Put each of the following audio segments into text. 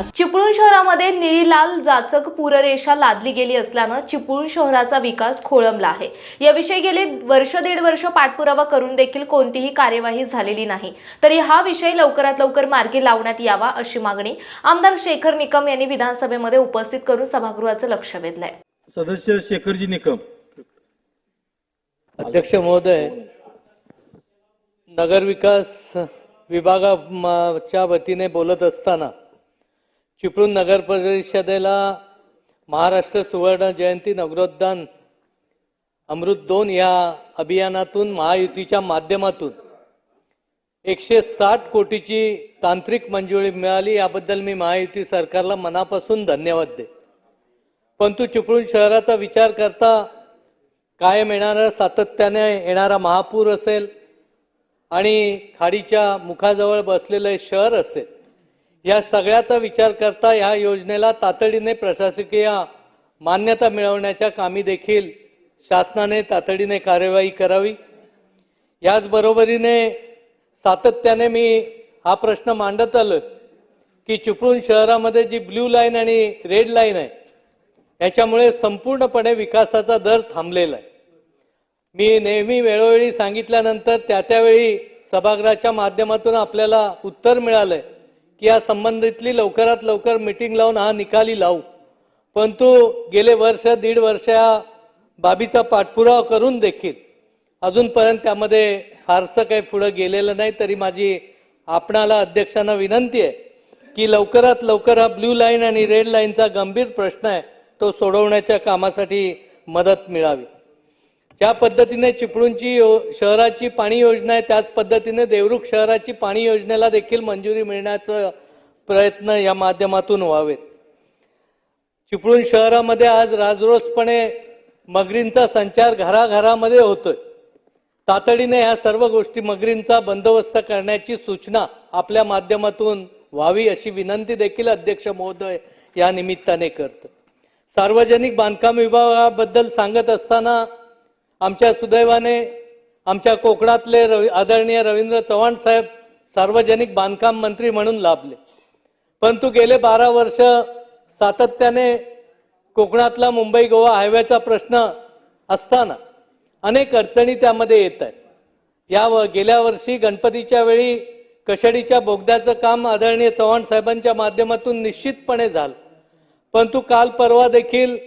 विकास चिपळूण शहरामध्ये निळी लाल जाचक पूररेषा लादली गेली असल्यानं चिपळूण शहराचा विकास खोळंबला आहे. याविषयी गेले वर्ष दीड वर्ष पाठपुरावा करून देखील कोणतीही कार्यवाही झालेली नाही. तरी हा विषय लवकरात लवकर मार्गी लावण्यात यावा अशी मागणी आमदार शेखर निकम यांनी विधानसभेमध्ये उपस्थित करून सभागृहाचं लक्ष वेधलंय. सदस्य शेखरजी निकम. अध्यक्ष महोदय नगरविकास विभागाच्या वतीने बोलत असताना चिपळूण नगर परिषदेला महाराष्ट्र सुवर्ण जयंती नगरोद्यान अमृत दोन या अभियानातून महायुतीच्या माध्यमातून एकशे साठ कोटीची तांत्रिक मंजुरी मिळाली. याबद्दल मी महायुती सरकारला मनापासून धन्यवाद दे परंतु चिपळूण शहराचा विचार करता कायम येणारा सातत्याने येणारा महापूर असेल आणि खाडीच्या मुखाजवळ बसलेलं शहर असेल या सगळ्याचा विचार करता ह्या योजनेला तातडीने प्रशासकीय मान्यता मिळवण्याच्या कामी देखील शासनाने तातडीने कार्यवाही करावी. याचबरोबरीने सातत्याने मी हा प्रश्न मांडत आलो की चिपळूण शहरामध्ये जी ब्ल्यू लाईन आणि रेड लाईन आहे याच्यामुळे संपूर्णपणे विकासाचा दर थांबलेला आहे. मी नेहमी वेळोवेळी सांगितल्यानंतर त्या त्यावेळी सभागृहाच्या माध्यमातून आपल्याला उत्तर मिळालं आहे की या संबंधितली लवकरात लवकर मिटिंग लावून हा निकाली लावू. परंतु गेले वर्ष दीड वर्ष या बाबीचा पाठपुरावा करून देखील अजूनपर्यंत त्यामध्ये फारसं काही पुढं गेलेलं नाही तरी माझी आपणाला अध्यक्षांना विनंती आहे की लवकरात लवकर हा ब्ल्यू लाईन आणि रेड लाईनचा गंभीर प्रश्न आहे तो सोडवण्याच्या कामासाठी मदत मिळावी. ज्या पद्धतीने चिपळूणची यो शहराची पाणी योजना आहे त्याच पद्धतीने देवरुख शहराची पाणी योजनेला देखील मंजुरी मिळण्याचा प्रयत्न या माध्यमातून व्हावेत. चिपळूण शहरामध्ये आज राजरोसपणे मगरींचा संचार घराघरामध्ये होतोय. तातडीने ह्या सर्व गोष्टी मगरींचा बंदोबस्त करण्याची सूचना आपल्या माध्यमातून व्हावी अशी विनंती देखील अध्यक्ष महोदय या निमित्ताने करतो सार्वजनिक बांधकाम विभागाबद्दल सांगत असताना आमच्या सुदैवाने आमच्या कोकणातले रवी आदरणीय रवींद्र चव्हाण साहेब सार्वजनिक बांधकाम मंत्री म्हणून लाभले. परंतु गेले बारा वर्ष सातत्याने कोकणातला मुंबई गोवा हायवेचा प्रश्न असताना अनेक अडचणी त्यामध्ये येत आहेत. या व गेल्या वर्षी गणपतीच्या वेळी कशडीच्या बोगद्याचं काम आदरणीय चव्हाण साहेबांच्या माध्यमातून निश्चितपणे झालं. परंतु काल परवा देखील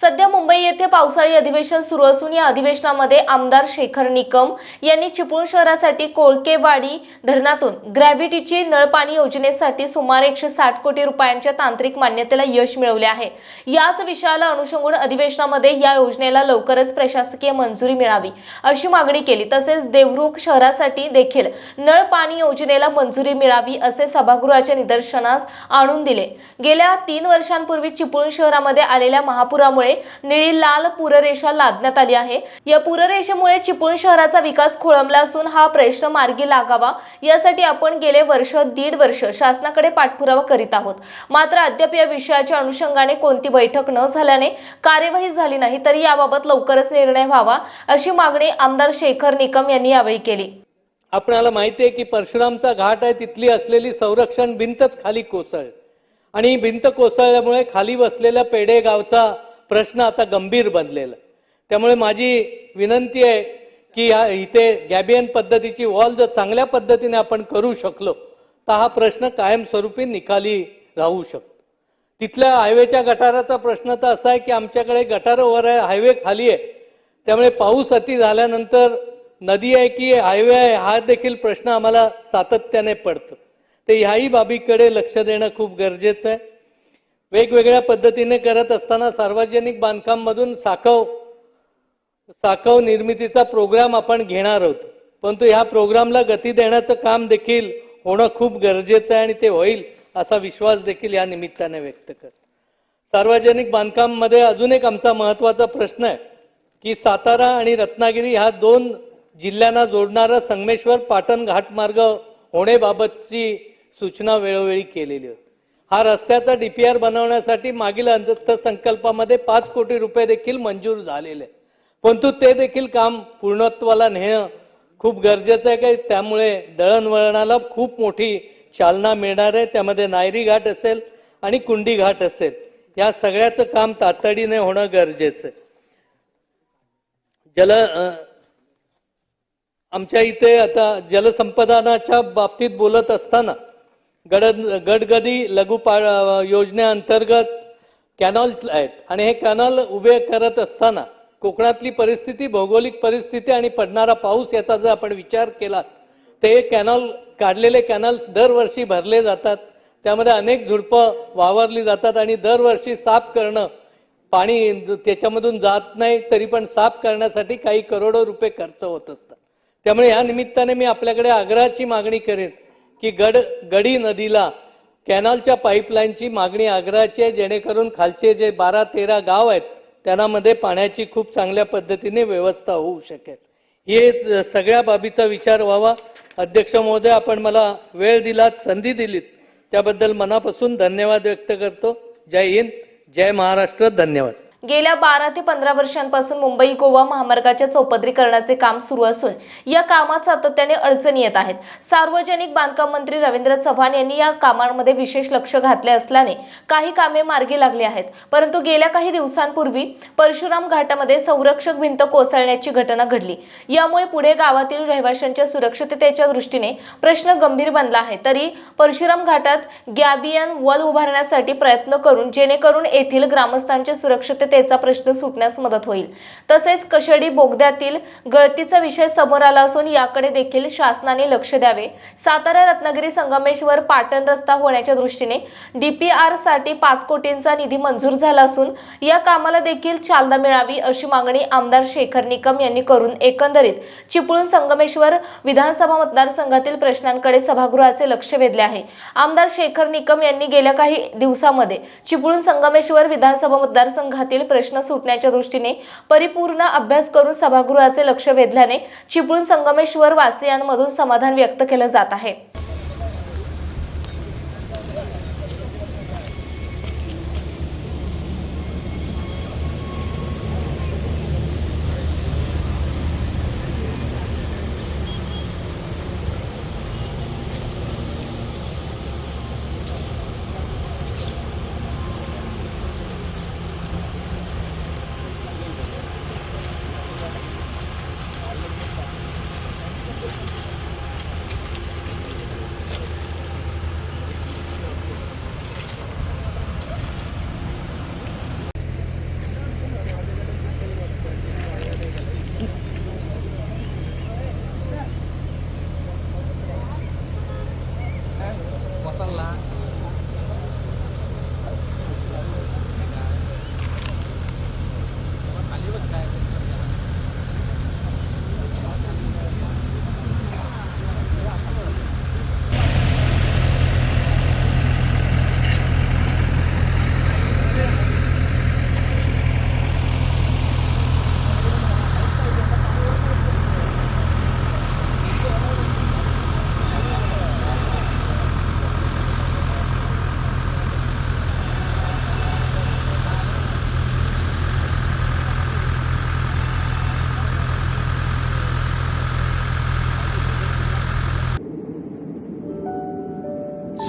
सध्या मुंबई येथे पावसाळी अधिवेशन सुरू असून या अधिवेशनामध्ये आमदार शेखर निकम यांनी चिपळूण शहरासाठी कोळकेवाडी धरणातून ग्रॅव्हिटीची नळपाणी योजनेसाठी सुमारे एकशे साठ कोटी रुपयांच्या तांत्रिक मान्यतेला यश मिळवले आहे. याच विषयाला अनुषंगून अधिवेशनामध्ये या योजनेला लवकरच प्रशासकीय मंजुरी मिळावी अशी मागणी केली. तसेच देवरुख शहरासाठी देखील नळपाणी योजनेला मंजुरी मिळावी असे सभागृहाच्या निदर्शनात आणून दिले. गेल्या तीन वर्षांपूर्वी चिपळूण शहरामध्ये आलेल्या महापुरामुळे निळी लाल पूररेषा लादण्यात आली आहे. या पूररेषेमुळे चिपळूण शहराचा विकास खोळंबला असून हा प्रश्न मार्गी लागावा यासाठी आपण गेले वर्ष दीड वर्ष शासनाकडे पाठपुरावा करीत आहोत. मात्र अद्याप या विषयाच्या अनुषंगाने कोणती बैठक न झाल्याने कार्यवाही झाली नाही तरी याबाबत लवकरच निर्णय व्हावा अशी मागणी आमदार शेखर निकम यांनी यावेळी केली. आपणाला माहिती आहे की परशुरामचा घाट आहे तिथली असलेली संरक्षण भिंतच खाली कोसळ आणि ही भिंत कोसळल्यामुळे खाली बसलेल्या पेडे गावचा प्रश्न आता गंभीर बनलेला. आहे. त्यामुळे माझी विनंती आहे की या इथे गॅबियन पद्धतीची वॉल जर चांगल्या पद्धतीने आपण करू शकलो तर हा प्रश्न कायमस्वरूपी निकाली राहू शकतो. तिथल्या हायवेच्या गटाराचा प्रश्न तर असा आहे की आमच्याकडे गटार वर आहे हायवे खाली आहे. त्यामुळे पाऊस अति झाल्यानंतर नदी आहे की हायवे आहे हा देखील प्रश्न आम्हाला सातत्याने पडतो. तर ह्याही बाबीकडे लक्ष देणं खूप गरजेचं आहे. वेगवेगळ्या पद्धतीने करत असताना सार्वजनिक बांधकाममधून साखव साखव निर्मितीचा प्रोग्राम आपण घेणार आहोत. परंतु ह्या प्रोग्रामला गती देण्याचं काम देखील होणं खूप गरजेचं आहे आणि ते होईल असा विश्वास देखील या निमित्ताने व्यक्त कर सार्वजनिक बांधकाममध्ये अजून एक आमचा महत्त्वाचा प्रश्न आहे की सातारा आणि रत्नागिरी ह्या दोन जिल्ह्यांना जोडणारा संगमेश्वर पाटण घाटमार्ग होण्याबाबतची सूचना वेळोवेळी केलेली होती. हा रस्त्याचा डीपीआर बनवण्यासाठी मागील अर्थसंकल्पामध्ये पाच कोटी रुपये देखील मंजूर झालेले. आहे. परंतु ते देखील काम पूर्णत्वाला नेणं खूप गरजेचं आहे. काही त्यामुळे दळणवळणाला खूप मोठी चालना मिळणार आहे. त्यामध्ये नायरी घाट असेल आणि कुंडी घाट असेल. या सगळ्याचं काम तातडीने होणं गरजेचं आहे. जल आमच्या इथे आता जलसंपदानाच्या बाबतीत बोलत असताना गड गडगदी लघुपा योजनेअंतर्गत कॅनॉल आहेत. आणि हे कॅनॉल उभे करत असताना कोकणातली परिस्थिती भौगोलिक परिस्थिती आणि पडणारा पाऊस याचा जर आपण विचार केला ते कॅनॉल काढलेले कॅनॉल्स दरवर्षी भरले जातात. त्यामध्ये अनेक झुडपं वावरली जातात आणि दरवर्षी साफ करणं पाणी त्याच्यामधून जात नाही तरी पण साफ करण्यासाठी काही करोडो रुपये खर्च होत असतात. त्यामुळे या निमित्ताने मी आपल्याकडे आग्रहाची मागणी करेन की गड गडी नदीला कॅनॉलच्या पाईपलाईनची मागणी आग्रहाची आहे जेणेकरून खालचे जे बारा तेरा गाव आहेत त्यांनामध्ये पाण्याची खूप चांगल्या पद्धतीने व्यवस्था होऊ शकेल. हेच सगळ्या बाबीचा विचार व्हावा. अध्यक्ष महोदय आपण मला वेळ दिलात संधी दिलीत त्याबद्दल मनापासून धन्यवाद व्यक्त करतो. जय हिंद जय महाराष्ट्र धन्यवाद. गेल्या बारा ते पंधरा वर्षांपासून मुंबई गोवा महामार्गाच्या चौपदरीकरणाचे काम सुरू असून या कामात सातत्याने अडचणी येत आहेत. सार्वजनिक बांधकाम मंत्री रवींद्र चव्हाण यांनी या कामांमध्ये विशेष लक्ष घातले असल्याने काही कामे मार्गी लागली आहेत. परंतु गेल्या काही दिवसांपूर्वी परशुराम घाटामध्ये संरक्षक भिंत कोसळण्याची घटना घडली. यामुळे पुढे गावातील रहिवाशांच्या सुरक्षिततेच्या दृष्टीने प्रश्न गंभीर बनला आहे. तरी परशुराम घाटात गॅबियन वल उभारण्यासाठी प्रयत्न करून जेणेकरून येथील ग्रामस्थांच्या स्वच्छतेचा प्रश्न सुटण्यास मदत होईल. तसेच कशेडी बोगद्यातील गळतीचा विषय समोर आला असून याकडे देखील शासनाने लक्ष द्यावे. सातारा रत्नागिरी संगमेश्वर पाटण रस्ता होण्याच्या दृष्टीने डीपीआरसाठी पाच कोटींचा निधी मंजूर झाला असून या कामाला देखील चालना मिळावी अशी मागणी आमदार शेखर निकम यांनी करून एकंदरीत चिपळूण संगमेश्वर विधानसभा मतदारसंघातील प्रश्नांकडे सभागृहाचे लक्ष वेधले आहे. आमदार शेखर निकम यांनी गेल्या काही दिवसामध्ये चिपळूण संगमेश्वर विधानसभा मतदारसंघातील प्रश्न सुटण्याच्या दृष्टीने परिपूर्ण अभ्यास करून सभागृहाचे लक्ष वेधल्याने चिपळूण संगमेश्वर वासियांमधून समाधान व्यक्त केलं जात आहे.